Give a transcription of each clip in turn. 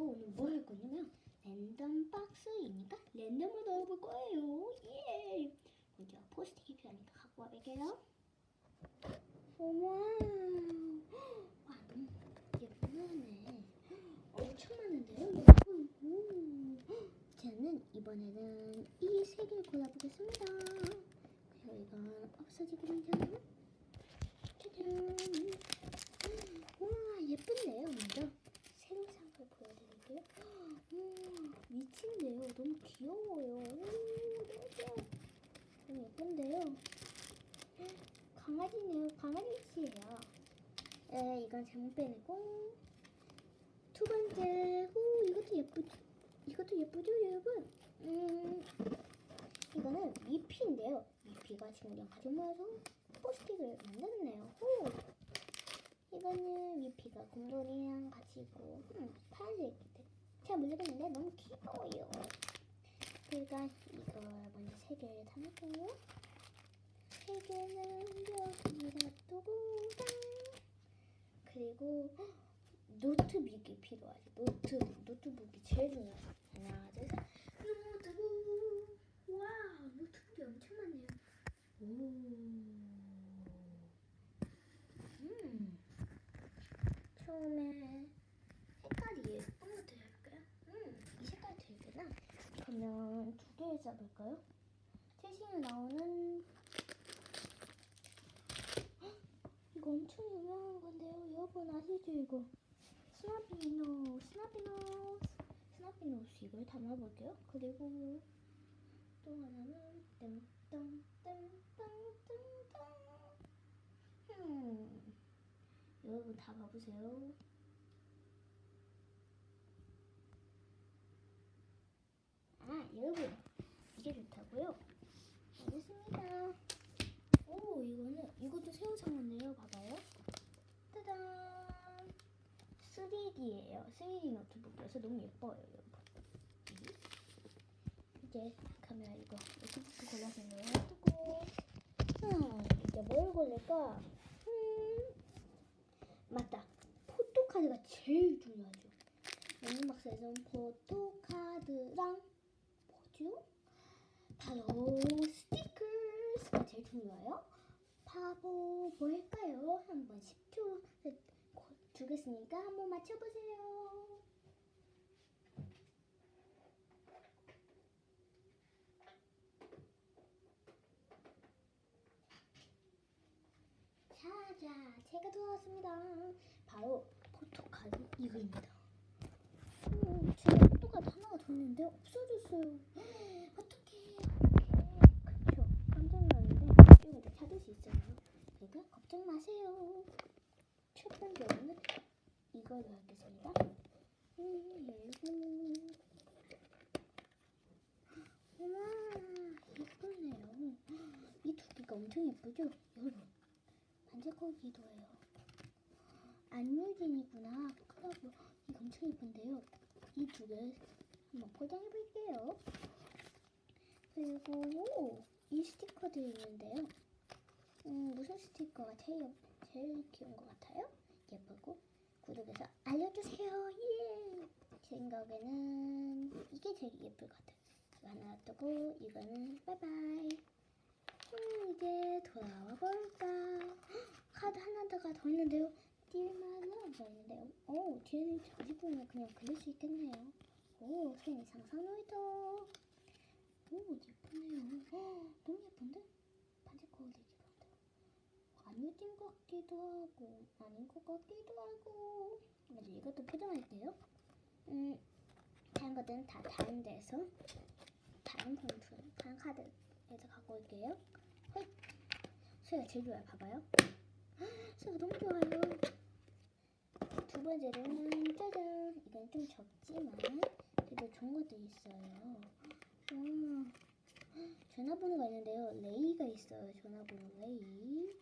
그래서 오늘 뭐 할 거냐면 랜덤 박스이니까 랜덤을 넣어볼 거예요. 예. 먼저 포스트잇 필요하니까 갖고 와볼게요. 와우. 와 너무 예쁘네. 엄청 많은데요, 여러분. 오. 저는 이번에는 이 세 개를 골라보겠습니다. 그리고 이건 없어지기 전에 짜잔. 와 예쁜데요, 먼저 새로 산 걸 보여드릴게요. 음, 미친데요. 너무 귀여워요. 오, 너무 귀여워. 너무 예쁜데요. 강아지네요. 강아지치예요. 에, 이건 잘못 빼내고 두 번째, 오, 이것도 예쁘죠? 이것도 예쁘죠, 여러분? 음, 이거는 미피인데요. 미피가 친구랑 가족 모여서 포스틱을 만들었네요. 오, 이거는 미피가 곰돌이랑 같이 있고, 음, 파란색 인데 잘 모르겠는데 너무 귀여워요. 그러니까 이걸 먼저 세 개를 담을게요. 세 개는 여기다 두고 짠. 그리고 헉, 노트북이 필요하죠. 노트 노트북이 제일 중요해요. 하나, 둘, 셋. 노트북. 와, 노트북이 엄청 많네요. 오. 음. 처음에 색깔이 예쁜 것도 해볼까요? 음, 이 색깔 되구나. 그러면 두 개를 써볼까요? 최신에 나오는 헉, 이거 엄청 유명한 건데요. 여러분 아시죠 이거? 스나피노, 스나피노, 스나피노스 이걸 담아볼게요. 그리고 또 하나는 땡땡땡땡땡땡 음, 여러분 다 봐보세요. 아, 여러분 이게 좋다고요? 알겠습니다. 오, 이거는 이것도 새우 상었네요. 봐봐요. 짜잔. 3D예요. 3D 노트북이어서 너무 예뻐요, 여러분. 이제 카메라 이거 노트북 골라서 놔두고. 음, 이제 뭘 고를까? 음, 맞다. 포토카드가 제일 중요하죠. 랜덤박스에서는 포토카드랑 뭐죠? 바로 스티커스가 제일 중요해요. 바보 뭘까요? 한번 10초 주겠으니까 한번 맞춰보세요. 자 자, 제가 돌아왔습니다. 바로 포토카드 이거입니다. 음, 제 포토카드 하나가 더 있는데 없어졌어요. 어떡해. 그쵸. 깜짝 놀랐는데 이거 다 찾을 수 있잖아요. 그러니까 걱정 마세요. 첫 번째는 이걸로 하겠습니다. 음, 열고. 우와, 예쁘네요. 이 두 개가 엄청 예쁘죠? 여러분, 반짝거리기도 해요. 안유진이구나. 크다고 이거 엄청 예쁜데요. 이 두 개 한번 포장해 볼게요. 그리고 이 스티커도 있는데요. 음, 무슨 스티커가 제일, 제일 귀여운 것 같아요? 예쁘고 구독해서 알려주세요. 예. 제 생각에는 이게 제일 예쁠 것 같아요. 이거 하나 놔두고 이거는 바이바이. 음, 이제 돌아와 볼까? 카드 하나가 더 있는데요. 딜마는 더 있는데요. 오, 뒤에는 저지분을 그냥 그릴 수 있겠네요. 오, 생일 상상 놀이터. 오, 예쁘네요. 어, 너무 예쁜데? 예쁜 것 같기도 하고, 아닌 것 같기도 하고. 맞아, 이것도 포장할게요. 음, 다른 것들은 다 다른 데서, 다른 폰트, 다른 카드에서 갖고 올게요. 헐! 소리가 제일 좋아요. 봐봐요. 소리가 너무 좋아요. 두 번째로는 짜잔. 이건 좀 적지만 그래도 좋은 것도 있어요. 와, 전화번호가 있는데요. 레이가 있어요. 전화번호 레이.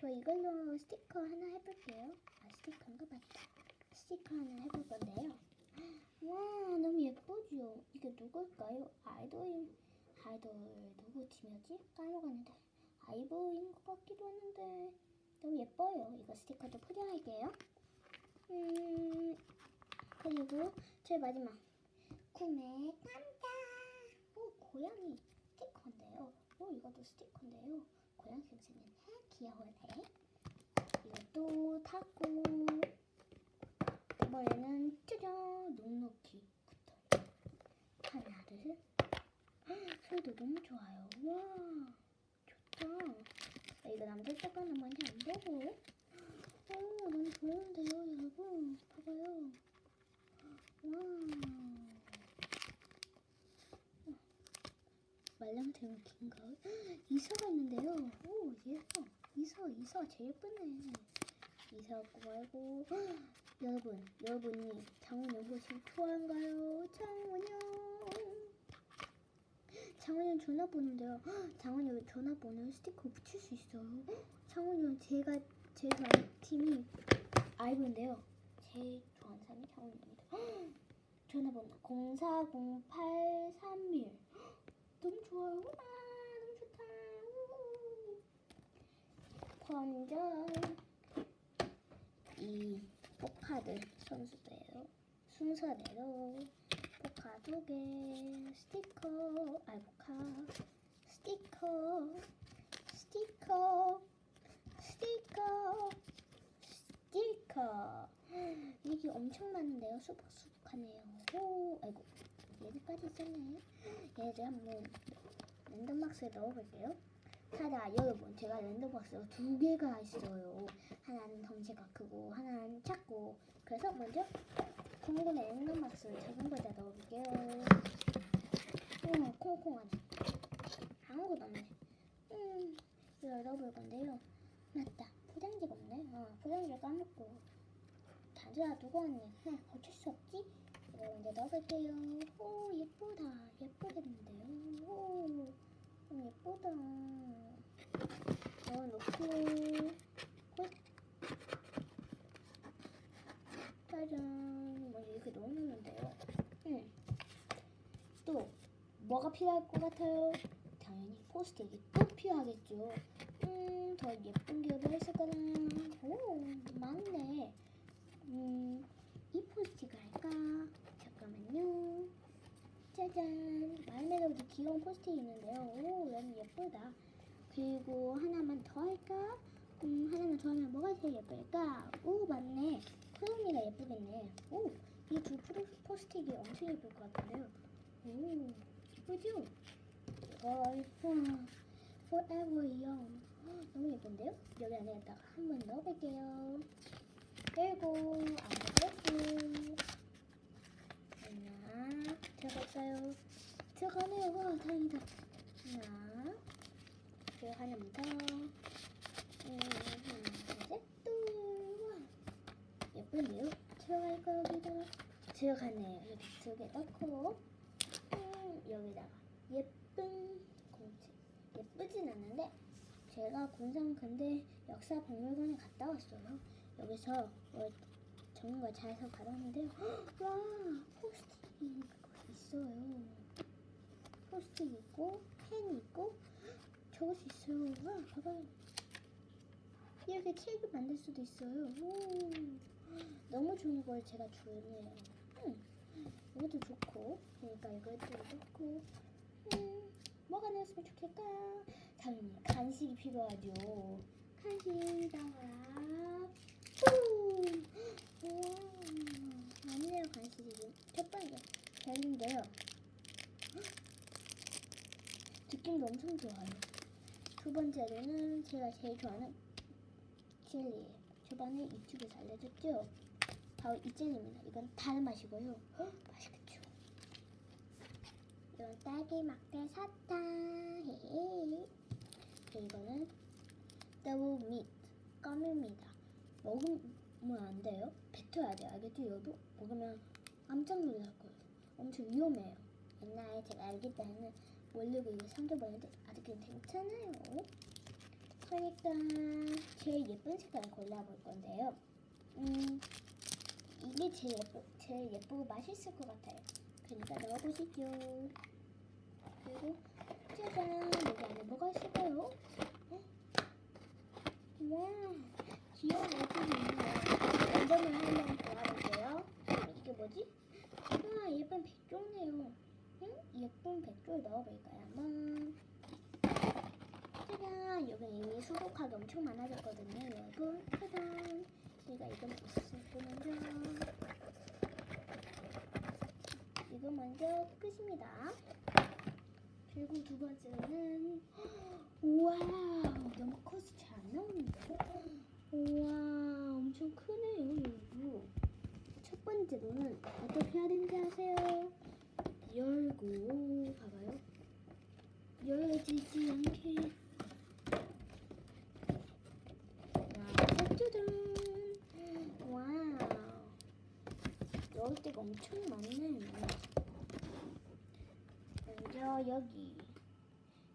저 이걸로 스티커 하나 해볼게요. 아 스티커인가 맞다. 스티커 하나 해볼 건데요. 와 너무 예쁘죠? 이게 누굴까요? 아이돌 아이돌 누구 팀이었지? 까먹었는데 아이브인 것 같기도 했는데 너무 예뻐요. 이거 스티커도 포장할게요. 음 그리고 제일 마지막 구매 깜짝 오 고양이 스티커인데요 오 이것도 스티커인데요 고양이처럼 생겼네 귀여워네 이것도 타고 이번에는 짜잔 넉넉히 붙어 하나 둘셋 소리도 너무 좋아요. 와 좋다. 아, 이거 남자 색깔은 많이 안 보고. 오 너무 좋은데요 여러분. 봐봐요. 와. 말랑새우 긴가 이서가 있는데요 제일 예쁘네. 이사 없고 말고. 여러분 여러분이 장원영 보시 좋아한가요? 장원영 장원영 전화번호인데요. 장원영 전화번호 스티커 붙일 수 있어요? 장원영 제가 좋아하는 팀이 아이브인데요. 제일 좋아하는 사람이 장원영입니다. 전화번호 040831 너무 좋아요 와 너무 좋다 우. 완전 이 포카들 선수대로 순서대로 포카 두 개, 스티커, 아 포카, 스티커, 스티커, 스티커, 스티커. 이게 엄청 많은데요. 수북수북하네요. 오, 아이고 얘들까지 있었네. 얘들 한번 랜덤박스에 넣어볼게요. 하나 여러분 제가 랜덤박스가 두 개가 있어요. 하나는 덩치가 크고 하나는 작고 그래서 먼저 둥근의 랜덤박스 작은 거에다 넣어볼게요. 어 콩콩하네. 아무것도 없네. 음 이거 열어볼 건데요. 맞다 포장지가 없네. 어 포장지를 까먹고 단지가 두고 왔네. 하, 어쩔 수 없지. 이거 먼저 넣어볼게요. 오 예쁘다 예쁘겠는데요. 오. 음, 예쁘다. 어, 넣고, 홀. 짜잔. 먼저 이렇게 넣어놓는데요. 응. 또, 뭐가 필요할 것 같아요? 당연히 포스트잇이 또 필요하겠죠. 음, 더 예쁜 게 뭐가 있을까나? 오, 많네. 음, 이 포스트잇 할까? 짜잔. 말멜로디 귀여운 포스트잇 있는데요. 오 너무 예쁘다. 그리고 하나만 더 할까? 음 하나만 더 하면 뭐가 제일 예쁠까? 오 맞네. 크롬이가 예쁘겠네. 오 이 두 포스트잇이 엄청 예쁠 것 같은데요. 오 예쁘죠? 예뻐 Forever Young. 헉, 너무 예쁜데요? 여기 안에다가 한 번 넣어볼게요. 그리고 아무래도 하나 들어갈까요? 들어가네요. 와 다행이다. 하나 그리고 하나만 더. 음, 하나 둘셋 와 예쁜데요? 들어갈까 여기다가 들어가네요. 이렇게 두 개 넣고 음, 여기다가 예쁜 공책 예쁘진 않은데 제가 군산 근대 역사 박물관에 갔다 왔어요. 여기서 뭐 적는 걸 잘해서 가져왔는데요. 와 포스트 잇 있어요. 포스트잇 있고 펜 있고 적을 수 있어요. 와 봐봐요. 이렇게 책을 만들 수도 있어요. 오, 너무 좋은 걸 제가 주네요. 음, 이것도 좋고 그러니까 이것도 좋고 음, 뭐가 나왔으면 좋겠까? 당연히 간식이 필요하죠. 간식 나와라. 뿜! 우와, 많네요 간식이. 첫 번째 젤리인데요. 느낌도 엄청 좋아요. 두 번째로는 제가 제일 좋아하는 젤리예요. 저번에 유튜브에서 알려줬죠? 바로 이 젤리입니다. 이건 다른 맛이고요. 헉, 맛있겠죠? 이건 딸기 막대 사탕. 헤헤. 이거는 더우 밋 껌입니다. 먹 으면 안 돼요. 뱉어야 돼요. 알겠죠, 여러분? 먹으면 깜짝 놀랄 거예요. 엄청 위험해요. 옛날에 제가 알기 때는 모르고 이거 삼켜버렸는데 아직은 괜찮아요. 그러니까 제일 예쁜 색깔을 골라볼 건데요. 음, 이게 제일 예쁘, 제일 예쁘고 맛있을 것 같아요. 그러니까 넣어보시죠. 그리고 짜잔, 여기 안에 뭐가 있을까요? 어? 와, 귀여운 애들이 있네요. 버전을 한번 보아볼게요. 이게 뭐지? 아 예쁜 백조네요. 응? 예쁜 백조를 넣어볼까요? 한번. 짜잔! 여기 이미 수록하기 엄청 많아졌거든요, 여러분. 짜잔! 제가 이거 먼저 이거 먼저 끝입니다. 그리고 두 번째는 우와 너무 커서 잘 안 나오는데. 우와 엄청 크네요 이거 첫 번째로는 어떻게 해야 되는지 아세요? 열고 봐봐요 열어지지 않게 와 짜잔 와우 넣을 데가 엄청 많네요 먼저 여기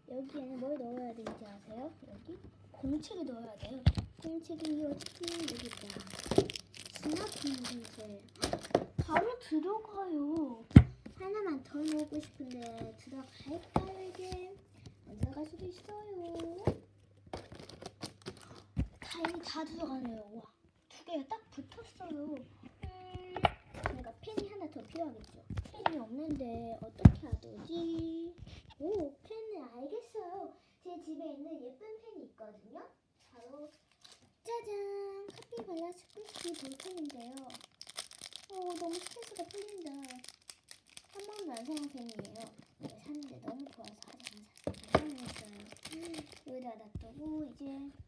여기에는 뭘 넣어야 되는지 아세요? 여기 공책을 넣어야 돼요. 공책이 어떻게 여기 있다. 바로 들어가요. 하나만 더 넣고 싶은데 들어갈까요 이게? 안 들어갈 수도 있어요. 다행히 다 들어가네요. 와, 두 개가 딱 붙었어요. 음, 그러니까 펜이 하나 더 필요하겠죠. 펜이 없는데 어떻게 하지? 오, 펜을 알겠어요. 제 집에 있는 예쁜 펜이 있거든요. 바로 짜잔! 카피발라 스프레시 볼펜인데요. 오, 너무 스트레스가 풀린다. 한 번도 안 사용 펜이에요. 이거 샀는데 너무 좋아서 아직 안 사용했어요. 여기다 놔두고 이제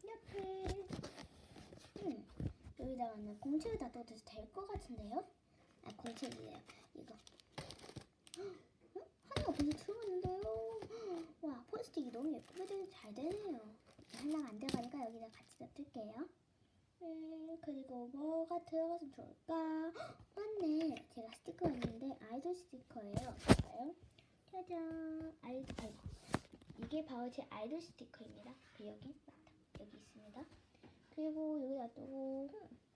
옆에 음, 여기다가는 공책을 놔둬도 될 것 같은데요? 아, 공책이래요. 이거. 응? 하나가 벌써 들어갔는데요. 와, 포스틱이 너무 예쁘게 잘 되네요. 하나가 안 들어가니까 여기다 같이 놔둘게요. 음, 그리고 뭐가 들어가서 좋을까? 헉, 맞네. 제가 스티커가 있는데 아이돌 스티커예요. 봐요. 짜잔. 아이돌. 이게 바로 제 아이돌 스티커입니다. 그 여기 맞다. 여기 있습니다. 그리고 여기 놔두고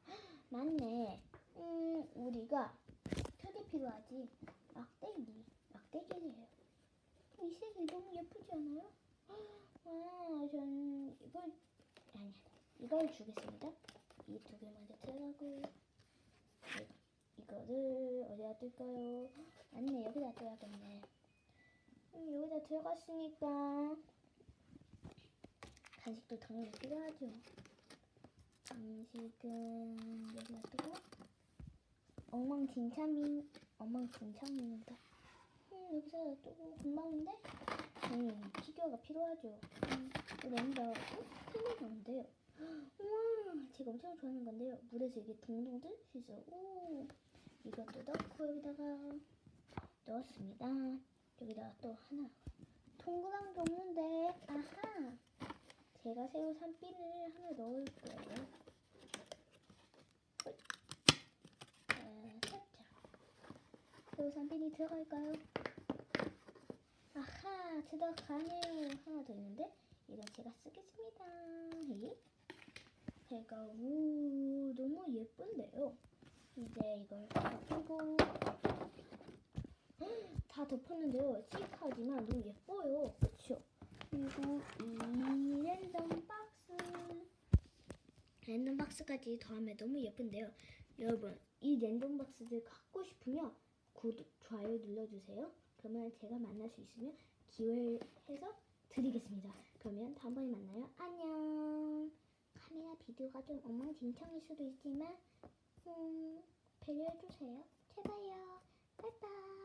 음, 맞네. 음, 우리가 표기 필요하지. 막대기. 막대기예요. 이 색이 너무 예쁘지 않아요? 와, 전 이걸 아니 이걸 주겠습니다. 이 두개 먼저 들어가고 이- 이거를 어디다 둘까요? 맞네 여기다 둬야겠네. 음, 여기다 들어갔으니까 간식도 당연히 필요하죠. 간식은 여기다 두고 엉망진창이 엉망진창입니다. 음, 여기서 놔두고 금방인데? 음, 피규어가 필요하죠. 음, 여기다 어? 템이 없는데요. 우와, 제가 엄청 좋아하는 건데요. 물에서 이게 동동 뜰 수 있어요. 오, 이것도 넣고 여기다가 넣었습니다. 여기다가 또 하나. 동그란 게 없는데, 아하. 제가 새우 산 핀을 하나 넣을 거예요. 살짝. 새우 산 핀이 들어갈까요? 아하 들어가네요 하나 더 있는데 이건 제가 쓰겠습니다 이 배가 우 너무 예쁜데요. 이제 이걸 덮고. 다 덮었는데요. 시크하지만 너무 예뻐요. 그쵸? 그리고 이 랜덤 박스. 랜덤 박스까지 더하면 너무 예쁜데요. 여러분 이 랜덤 박스를 갖고 싶으면 구독 좋아요 눌러주세요. 그러면 제가 만날 수 있으면 기회를 해서 드리겠습니다. 그러면 다음번에 만나요. 안녕. 비디오가 좀 엉망진창일 수도 있지만 음, 배려해주세요. 제발요. 빠이빠이.